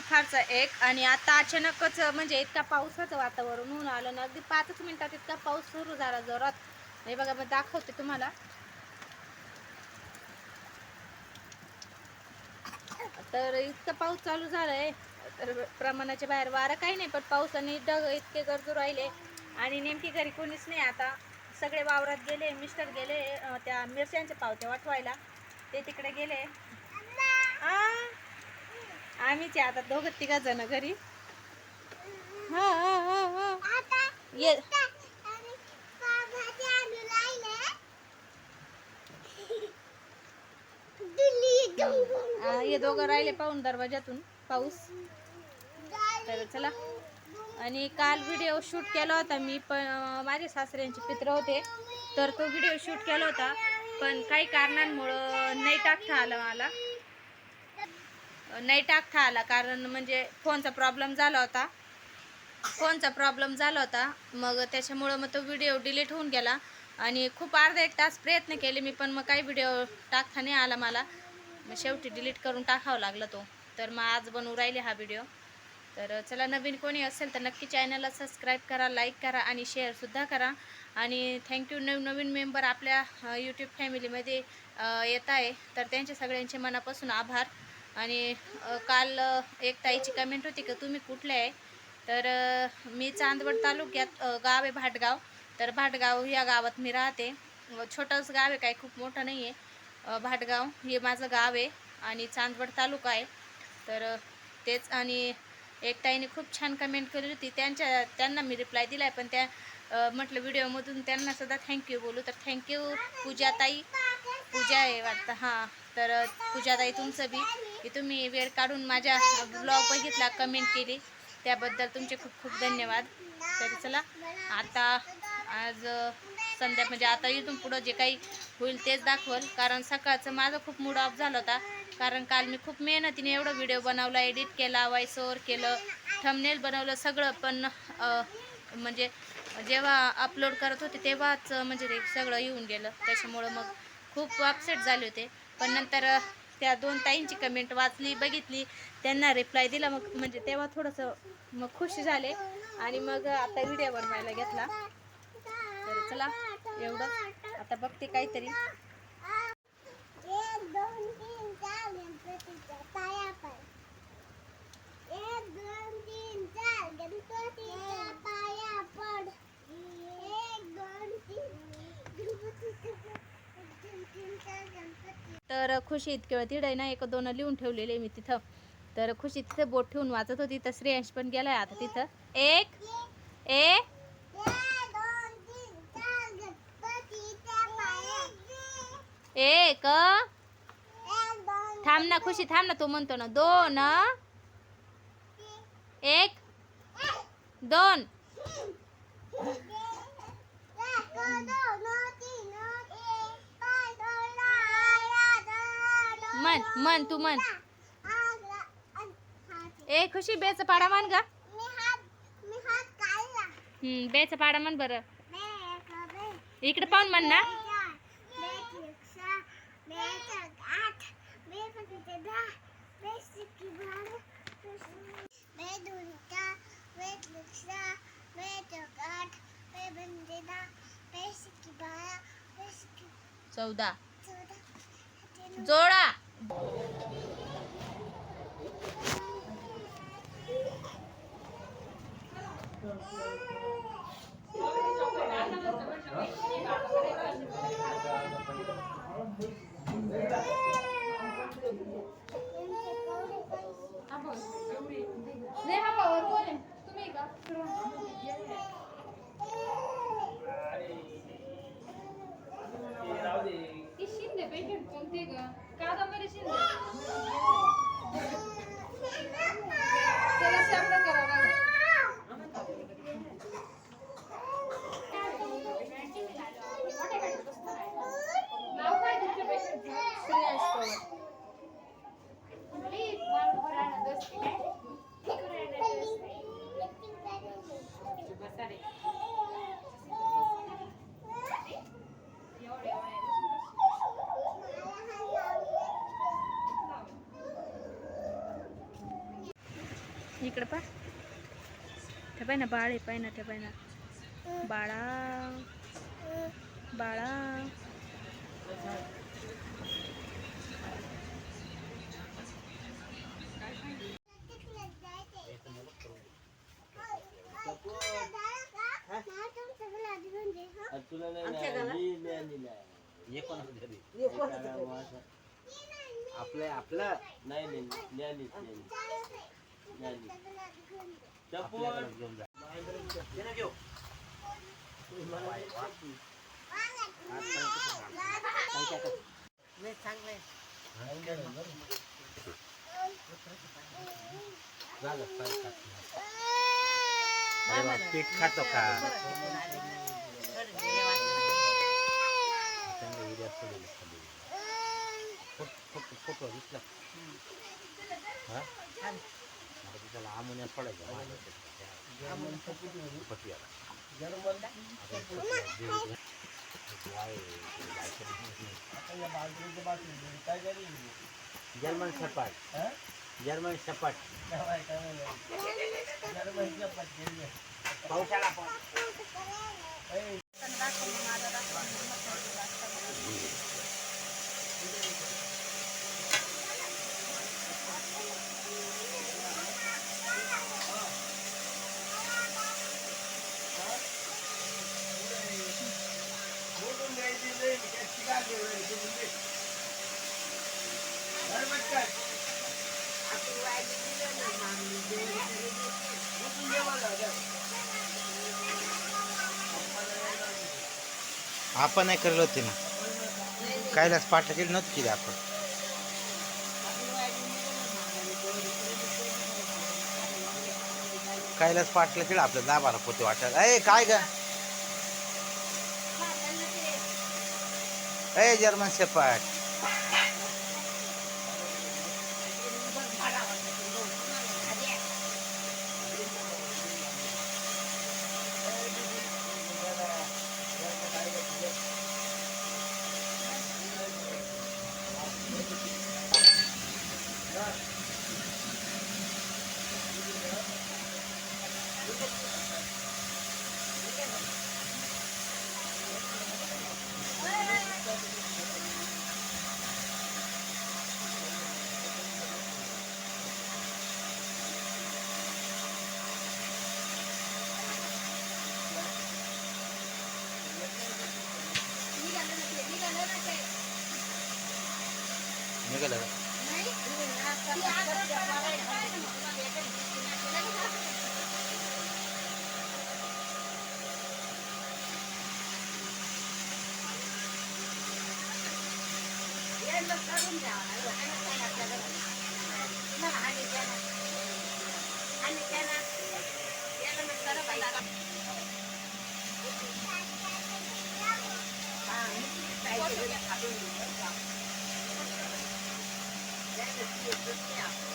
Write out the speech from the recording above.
दुपारचा एक आणि आता अचानकच म्हणजे इतका पावसाचं वातावरण होऊन आलं ना अगदी पाचच मिनिटात इतका पाऊस सुरू झाला जोरात. हे बघा मग दाखवते तुम्हाला. तर इतका पाऊस चालू झालाय. तर प्रमाणाच्या बाहेर वारं काही नाही पण पाऊस आणि ढग इतके गरजू राहिले. आणि नेमकी घरी कोणीच नाही आता. सगळे वावरात गेले मिस्टर गेले त्या मिरच्यांच्या पावत्या वाटवायला. ते तिकडे गेले. हा आम्हीच आता दोघं तिघा जण घरी. हा हा हा ये. हे दोघं राहिले पाहून दरवाजातून पाऊस. तर चला. आणि काल व्हिडिओ शूट केला होता मी पण माझे सासऱ्यांचे पित्र होते. तर तो व्हिडिओ शूट केला होता पण काही कारणांमुळं नाही टाकता आलं मला. नाही टाकता आला कारण म्हणजे फोनचा प्रॉब्लेम झाला होता. फोनचा प्रॉब्लेम झाला होता. मग त्याच्यामुळं मग तो व्हिडिओ डिलीट होऊन गेला. आणि खूप अर्धा एक तास प्रयत्न केले मी पण मग काही व्हिडिओ टाकता नाही आला मला. मग शेवटी डिलीट करून टाकावा लागला तो. तर मग आज बनवू राहिले हा व्हिडिओ तर चला नवीन कोणी असेल तर नक्की चॅनलला सबस्क्राईब करा लाईक करा आणि शेअरसुद्धा करा. आणि थँक्यू नवीन नवीन मेंबर आपल्या यूट्यूब फॅमिलीमध्ये येत आहे. तर त्यांच्या सगळ्यांचे मनापासून आभार. आणि काल एक ताईची कमेंट होती की तुम्ही कुठले आहे? तर मी चांदवड तालुक्यात गाव आहे भाटगाव. तर भाटगाव या गावात मी राहते. छोटंसं छोटंच गाव आहे काय खूप मोठं नाही आहे. भाटगाव हे माझं गाव आहे आणि चांदवड तालुका आहे. तर तेच आणि एक ताईने खूप छान कमेंट केली होती. त्यांच्या त्यांना मी रिप्लाय दिला आहे पण त्या म्हटलं व्हिडिओमधून त्यांना सुद्धा थँक्यू बोलू. तर थँक्यू पूजाताई. पूजा आहे वाटतं. हां. तर पूजाताई तुमचं बी. की तुम्ही वेळ काढून माझ्या ब्लॉग बघितला कमेंट केली. त्याबद्दल तुमचे खूप खूप धन्यवाद. तर चला आता आज संध्या म्हणजे आता इथून पुढं जे काही होईल तेच दाखवल. कारण सकाळचं माझं खूप मूड ऑफ झाला होता. कारण काल मी खूप मेहनतीने एवढं व्हिडिओ बनवला एडिट केला वॉइस ओव्हर केलं थंबनेल बनवलं सगळं पण म्हणजे जेव्हा अपलोड करत होते तेव्हाच म्हणजे ते सगळं येऊन गेलं. त्याच्यामुळं मग खूप अपसेट झाले होते. पण नंतर त्या दोन ताईंची कमेंट वाचली बघितली. त्यांना रिप्लाय दिला. मग म्हणजे तेव्हा थोडंसं मग खुश झाले. आणि मग आता व्हिडिओ बनवायला घेतला. तर चला एवढं. आता बघते काहीतरी एक दोन तीन चार गणपतीच्या पाया पड एक दोन तीन चार गणपतीच्या पाया पड एक दोन तीन गणपतीच्या एक दोन तीन चार गणपती तर खुशी इतके वेळ तिडे ना एक दोन लिहून ठेवलेले मी तिथं. तर खुशी तिथं बोट ठेवून वाचत होती तर श्रेयांश पण गेलाय आता तिथं. एक ए एक थांब ना खुशी थांब ना तू म्हणतो ना दोन एक दोन. मन मन तू मन. ए खुशी बेच पाडा मान ग. हम्म बेच पाडा मन बरं. इकडे पाहून म्हण ना. चौदा. जोडा. तुम्ही का इकडे पा ते पाय ना बाळ आहे पाय ना ते पाय ना बाळा बाळा आपलं आपलं नाही नाही ज्ञानी ज्ञानी चप्पू आपल्याकडे घेऊन जा ते ना घेऊ झालं काय खात नाही. अरे बा, पीठ खातो का त्यांना उद्या सोडेल खाली. फोट- फोट- फोटो दिसला हा? પછી પેલા આમુને પડે જર્મન સપાટ જર્મન સપાટ પૌશાળા પણ आपण नाही करलो होते ना. कायलाच पाठला केली नव्हती केली आपण. कायलाच पाठला केलं आपलं दहा बारा पोते वाटायला. अय काय ग? ए जर्मन सेपाट निघालं का? Thank you. to see it this now.